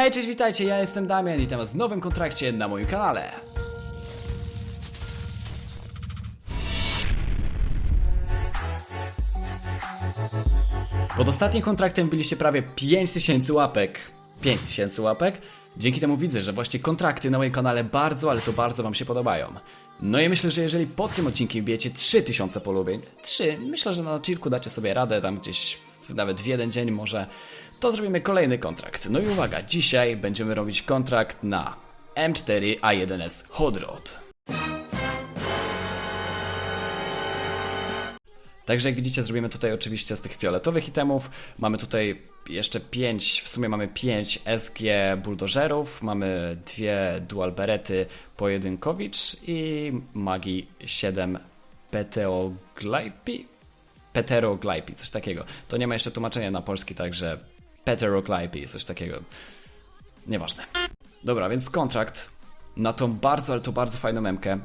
Hej, cześć, witajcie, ja jestem Damian i witam w nowym kontrakcie na moim kanale. Pod ostatnim kontraktem byliście prawie 5000 łapek. 5000 łapek. Dzięki temu widzę, że właśnie kontrakty na moim kanale bardzo, ale to bardzo wam się podobają. No i myślę, że jeżeli pod tym odcinkiem bijecie 3000 polubień, 3, myślę, że na odcinku dacie sobie radę, tam gdzieś nawet w jeden dzień może, to zrobimy kolejny kontrakt. No i uwaga, dzisiaj będziemy robić kontrakt na M4A1S Hot Rod. Także jak widzicie, zrobimy tutaj oczywiście z tych fioletowych itemów. Mamy tutaj jeszcze 5, w sumie mamy 5 SG buldożerów, mamy dwie dual berety pojedynkowicz i magii 7 peteoglypi? Peteroglypi, coś takiego. To nie ma jeszcze tłumaczenia na polski, także peteroglypi, coś takiego. Nieważne. Dobra, więc kontrakt na tą bardzo, ale to bardzo fajną memkę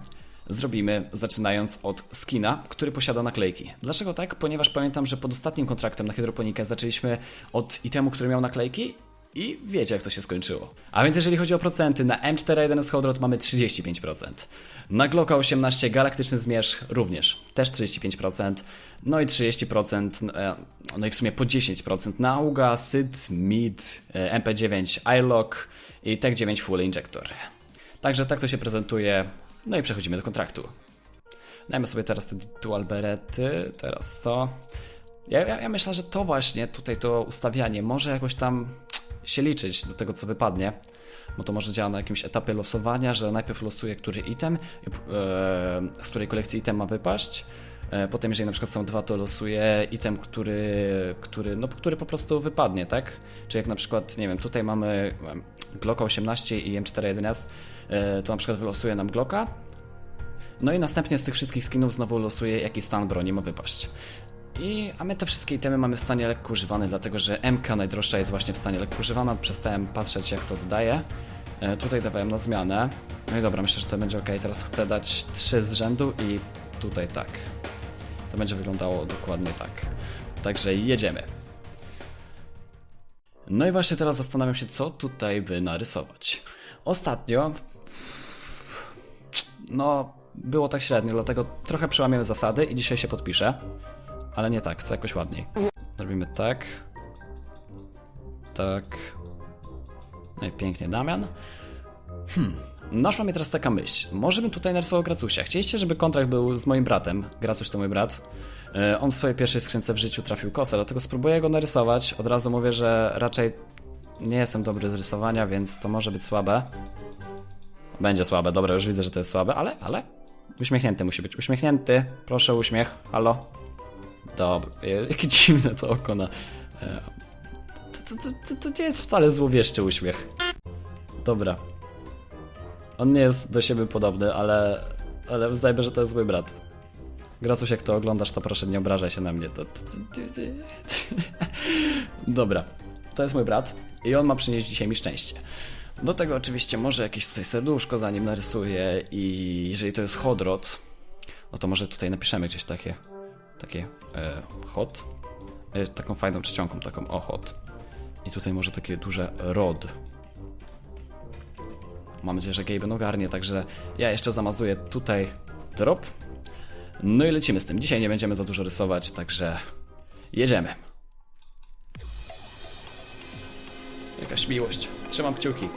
zrobimy zaczynając od skina, który posiada naklejki. Dlaczego tak? Ponieważ pamiętam, że pod ostatnim kontraktem na hydroponikę zaczęliśmy od itemu, który miał naklejki i wiecie jak to się skończyło. A więc jeżeli chodzi o procenty, na M41 z mamy 35%. Na Glocka 18 Galaktyczny Zmierzch również, też 35%. No i 30%, e, no i w sumie po 10% na Auga, Syd, Mid, e, MP9 iLock i Tech 9 Full Injector. Także tak to się prezentuje. No i przechodzimy do kontraktu. Dajmy sobie teraz te dual berety, teraz to. Ja, ja, ja myślę, że to właśnie, tutaj to ustawianie może jakoś tam się liczyć do tego, co wypadnie. Bo to może działa na jakimś etapie losowania, że najpierw losuje który item, yy, z której kolekcji item ma wypaść. E, Potem, jeżeli na przykład są dwa, to losuje item, który, który, no, który po prostu wypadnie, tak? Czy jak na przykład, nie wiem, tutaj mamy Glocka 18 i M41S, e, to na przykład wylosuje nam Glocka. No i następnie z tych wszystkich skinów znowu losuje, jaki stan broni ma wypaść. I, a my te wszystkie itemy mamy w stanie lekko używany, dlatego że MK najdroższa jest właśnie w stanie lekko używana. Przestałem patrzeć, jak to dodaje. E, tutaj dawałem na zmianę. No i dobra, myślę, że to będzie ok. Teraz chcę dać 3 z rzędu i tutaj tak. To będzie wyglądało dokładnie tak. Także jedziemy. No i właśnie teraz zastanawiam się, co tutaj by narysować. Ostatnio. No, było tak średnio, dlatego trochę przełamiemy zasady i dzisiaj się podpiszę. Ale nie tak, chcę jakoś ładniej. Zrobimy tak. Tak. No i pięknie, Damian. Hmm. Naszła mnie teraz taka myśl. Może bym tutaj narysował Gracusia. Chcieliście, żeby kontrakt był z moim bratem. Gracuś to mój brat. E, On w swojej pierwszej skrzynce w życiu trafił kosę, dlatego spróbuję go narysować. Od razu mówię, że raczej nie jestem dobry z rysowania, więc to może być słabe. Będzie słabe, dobra, już widzę, że to jest słabe, ale, ale uśmiechnięty musi być. Uśmiechnięty, proszę uśmiech, halo. Dobra, jakie dziwne to oko na... e, To, to, to, to nie jest wcale złowieszczy uśmiech. Dobra. On nie jest do siebie podobny, ale, ale uznajmy, że to jest mój brat. Gracuś, jak to oglądasz, to proszę nie obrażaj się na mnie. To, to, to, to... Dobra, to jest mój brat i on ma przynieść dzisiaj mi szczęście. Do tego oczywiście może jakieś tutaj serduszko za nim narysuję i jeżeli to jest hodrot, no to może tutaj napiszemy gdzieś takie, takie e, hot, e, taką fajną czcionką, taką o hot. I tutaj może takie duże rod. Mam nadzieję, że Gaben ogarnie, także ja jeszcze zamazuję tutaj drop. No i lecimy z tym. Dzisiaj nie będziemy za dużo rysować, także jedziemy. Jakaś miłość. Trzymam kciuki.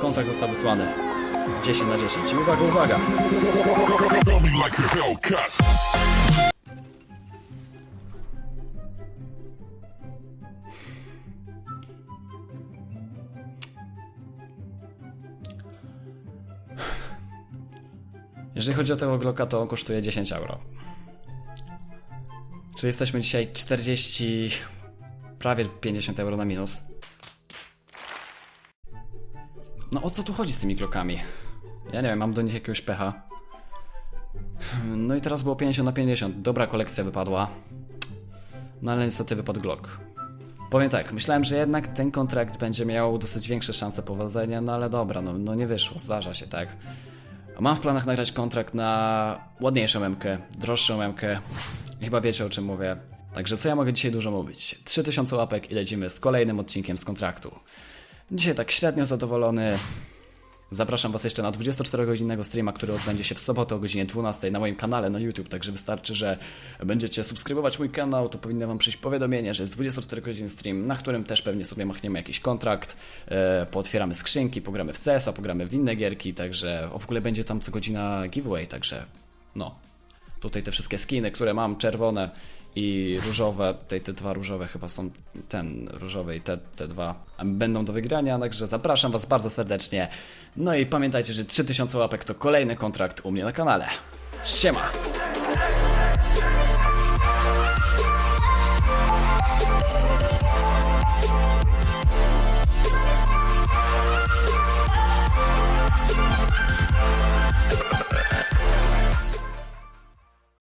Kontakt został wysłany. 10 na 10. I uwaga, uwaga! Jeżeli chodzi o tego Glocka, to on kosztuje 10 euro. Czy jesteśmy dzisiaj 40, prawie 50 euro na minus? No o co tu chodzi z tymi Glockami? Ja nie wiem, mam do nich jakiegoś pecha. No i teraz było 50 na 50. Dobra kolekcja wypadła. No ale niestety wypadł Glock. Powiem tak, myślałem, że jednak ten kontrakt będzie miał dosyć większe szanse powodzenia, no ale dobra, no, no nie wyszło, zdarza się, tak. Mam w planach nagrać kontrakt na ładniejszą memkę, droższą memkę. Chyba wiecie o czym mówię. Także co ja mogę dzisiaj dużo mówić? 3000 łapek i lecimy z kolejnym odcinkiem z kontraktu. Dzisiaj tak średnio zadowolony. Zapraszam Was jeszcze na 24-godzinnego streama, który odbędzie się w sobotę o godzinie 12 na moim kanale na YouTube. Także wystarczy, że będziecie subskrybować mój kanał, to powinno Wam przyjść powiadomienie, że jest 24 godzin stream, na którym też pewnie sobie machniemy jakiś kontrakt, e, pootwieramy skrzynki, pogramy w CS-a, pogramy w inne gierki, także w ogóle będzie tam co godzina giveaway, także no. Tutaj te wszystkie skiny, które mam, czerwone i różowe, tutaj te dwa różowe chyba są, ten różowy i te, te dwa będą do wygrania, także zapraszam Was bardzo serdecznie. No i pamiętajcie, że 3000 łapek to kolejny kontrakt u mnie na kanale. Siema!